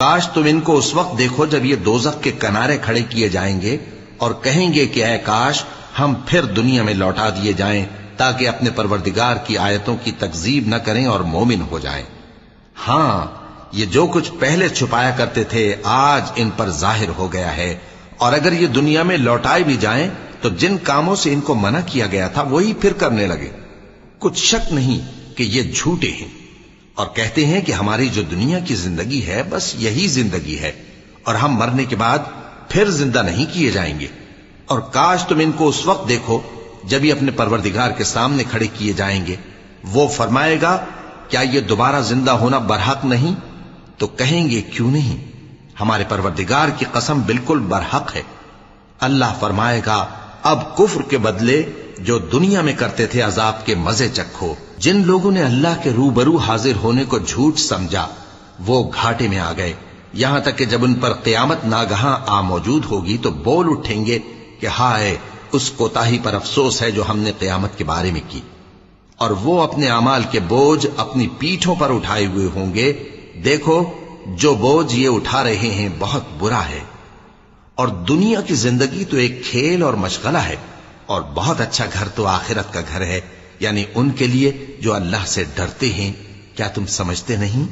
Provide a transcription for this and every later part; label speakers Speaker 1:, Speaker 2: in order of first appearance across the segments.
Speaker 1: کاش تم ان کو اس وقت دیکھو جب یہ دوزخ کے کنارے کھڑے کیے جائیں گے اور کہیں گے کہ اے کاش، ہم پھر دنیا میں لوٹا دیے جائیں تاکہ اپنے پروردگار کی آیتوں کی تکذیب نہ کریں اور مومن ہو جائیں۔ ہاں یہ جو کچھ پہلے چھپایا کرتے تھے، آج ان پر ظاہر ہو گیا ہے۔ اور اگر یہ دنیا میں لوٹائے بھی جائیں، تو جن کاموں سے ان کو منع کیا گیا تھا، وہی پھر کرنے لگے۔ کچھ شک نہیں کہ یہ جھوٹے ہیں۔ اور کہتے ہیں کہ ہماری جو دنیا کی زندگی ہے بس یہی زندگی ہے اور ہم مرنے کے بعد پھر زندہ نہیں کیے جائیں گے۔ اور کاش تم ان کو اس وقت دیکھو جب یہ اپنے پروردگار کے سامنے کھڑے کیے جائیں گے۔ وہ فرمائے گا، کیا یہ دوبارہ زندہ ہونا برحق نہیں؟ تو کہیں گے، کیوں نہیں؟ ہمارے پروردگار کی قسم بالکل برحق ہے۔ اللہ فرمائے گا، اب کفر کے بدلے جو دنیا میں کرتے تھے عذاب کے مزے چکھو۔ جن لوگوں نے اللہ کے روبرو حاضر ہونے کو جھوٹ سمجھا، وہ گھاٹے میں آ گئے۔ یہاں تک کہ جب ان پر قیامت ناگہاں آ موجود ہوگی تو بول اٹھیں گے کہ ہائے، اس کوتاہی پر افسوس ہے جو ہم نے قیامت کے بارے میں کی۔ اور وہ اپنے اعمال کے بوجھ اپنی پیٹھوں پر اٹھائے ہوئے ہوں گے۔ دیکھو، جو بوجھ یہ اٹھا رہے ہیں بہت برا ہے۔ اور دنیا کی زندگی تو ایک کھیل اور مشغلہ ہے، اور بہت اچھا گھر تو آخرت کا گھر ہے۔ یعنی ان کے لیے جو اللہ سے ڈرتے ہیں، کیا تم سمجھتے نہیں؟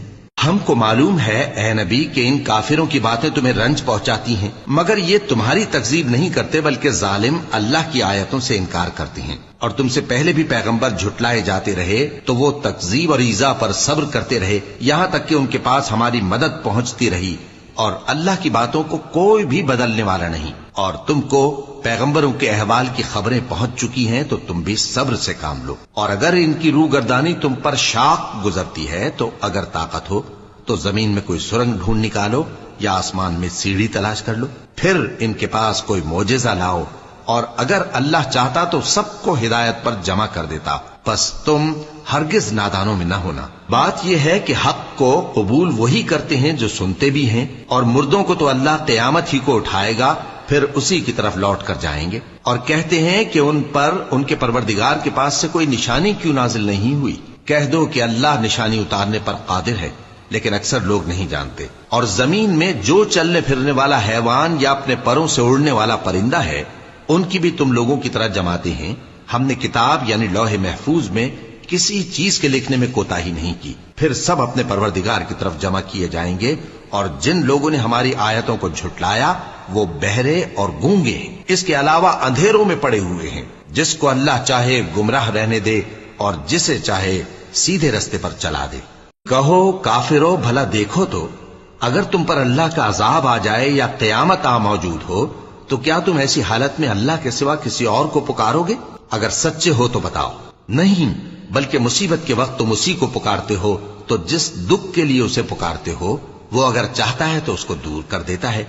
Speaker 1: ہم کو معلوم ہے، اے نبی، کہ ان کافروں کی باتیں تمہیں رنج پہنچاتی ہیں، مگر یہ تمہاری تکذیب نہیں کرتے، بلکہ ظالم اللہ کی آیتوں سے انکار کرتے ہیں۔ اور تم سے پہلے بھی پیغمبر جھٹلائے جاتے رہے، تو وہ تکذیب اور ایزا پر صبر کرتے رہے، یہاں تک کہ ان کے پاس ہماری مدد پہنچتی رہی۔ اور اللہ کی باتوں کو کوئی بھی بدلنے والا نہیں۔ اور تم کو پیغمبروں کے احوال کی خبریں پہنچ چکی ہیں تو تم بھی صبر سے کام لو۔ اور اگر ان کی روح گردانی تم پر شاق گزرتی ہے تو اگر طاقت ہو تو زمین میں کوئی سرنگ ڈھونڈ نکالو یا آسمان میں سیڑھی تلاش کر لو۔ پھر ان کے پاس کوئی موجزہ لاؤ۔ اور اگر اللہ چاہتا تو سب کو ہدایت پر جمع کر دیتا۔ پس تم ہرگز نادانوں میں نہ ہونا۔ بات یہ ہے کہ حق کو قبول وہی کرتے ہیں جو سنتے بھی ہیں اور مردوں کو تو اللہ قیامت ہی کو اٹھائے گا، پھر اسی کی طرف لوٹ کر جائیں گے۔ اور کہتے ہیں کہ ان پر، ان کے پروردگار کے پاس سے کوئی نشانی کیوں نازل نہیں ہوئی؟ کہہ دو کہ اللہ نشانی اتارنے پر قادر ہے، لیکن اکثر لوگ نہیں جانتے۔ اور زمین میں جو چلنے پھرنے والا حیوان یا اپنے پروں سے اڑنے والا پرندہ ہے، ان کی بھی تم لوگوں کی طرح جماتے ہیں۔ ہم نے کتاب یعنی لوح محفوظ میں کسی چیز کے لکھنے میں کوتا ہی نہیں کی۔ پھر سب اپنے پروردگار کی طرف جمع کیے جائیں گے اور جن لوگوں نے ہماری آیتوں کو جھٹلایا، وہ بہرے اور گونگے ہیں۔ اس کے علاوہ اندھیروں میں پڑے ہوئے ہیں۔ جس کو اللہ چاہے گمراہ رہنے دے اور جسے چاہے سیدھے رستے پر چلا دے۔ کہو، کافرو، بھلا دیکھو تو۔ اگر تم پر اللہ کا عذاب آ جائے یا قیامت آ موجود ہو، تو کیا تم ایسی حالت میں اللہ کے سوا کسی اور کو پکارو گے؟ اگر سچے ہو تو بتاؤ۔ نہیں، بلکہ مصیبت کے وقت تم اسی کو پکارتے ہو، تو جس دکھ کے لیے اسے پکارتے ہو، وہ اگر چاہتا ہے تو اس کو دور کر دیتا ہے۔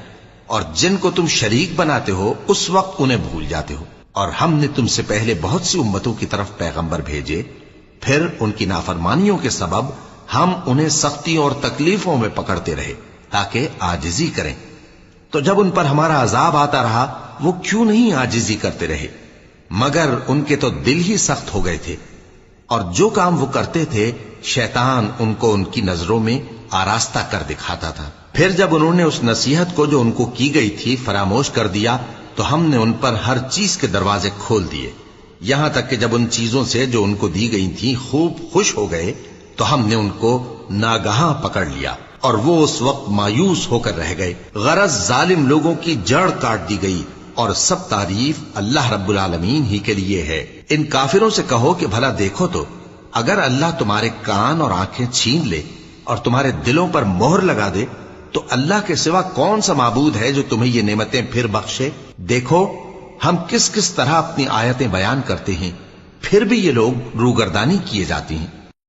Speaker 1: اور جن کو تم شریک بناتے ہو، اس وقت انہیں بھول جاتے ہو۔ اور ہم نے تم سے پہلے بہت سی امتوں کی طرف پیغمبر بھیجے، پھر ان کی نافرمانیوں کے سبب ہم انہیں سختیوں اور تکلیفوں میں پکڑتے رہے، تاکہ آجزی کریں۔ تو جب ان پر ہمارا عذاب آتا رہا، وہ کیوں نہیں آجزی کرتے رہے؟ مگر ان کے تو دل ہی سخت ہو گئے تھے۔ اور جو کام وہ کرتے تھے، شیطان ان کو ان کی نظروں میں آراستہ کر دکھاتا تھا۔ پھر جب انہوں نے اس نصیحت کو جو ان کو کی گئی تھی فراموش کر دیا، تو ہم نے ان پر ہر چیز کے دروازے کھول دیے۔ یہاں تک کہ جب ان چیزوں سے جو ان کو دی گئی تھی خوب خوش ہو گئے، تو ہم نے ان کو ناگہاں پکڑ لیا۔ اور وہ اس وقت مایوس ہو کر رہ گئے۔ غرض ظالم لوگوں کی جڑ کاٹ دی گئی۔ اور سب تعریف اللہ رب العالمین ہی کے لیے ہے۔ ان کافروں سے کہو کہ بھلا دیکھو تو، اگر اللہ تمہارے کان اور آنکھیں چھین لے اور تمہارے دلوں پر مہر لگا دے، تو اللہ کے سوا کون سا معبود ہے جو تمہیں یہ نعمتیں پھر بخشے؟ دیکھو، ہم کس کس طرح اپنی آیتیں بیان کرتے ہیں، پھر بھی یہ لوگ روگردانی کیے جاتی ہیں۔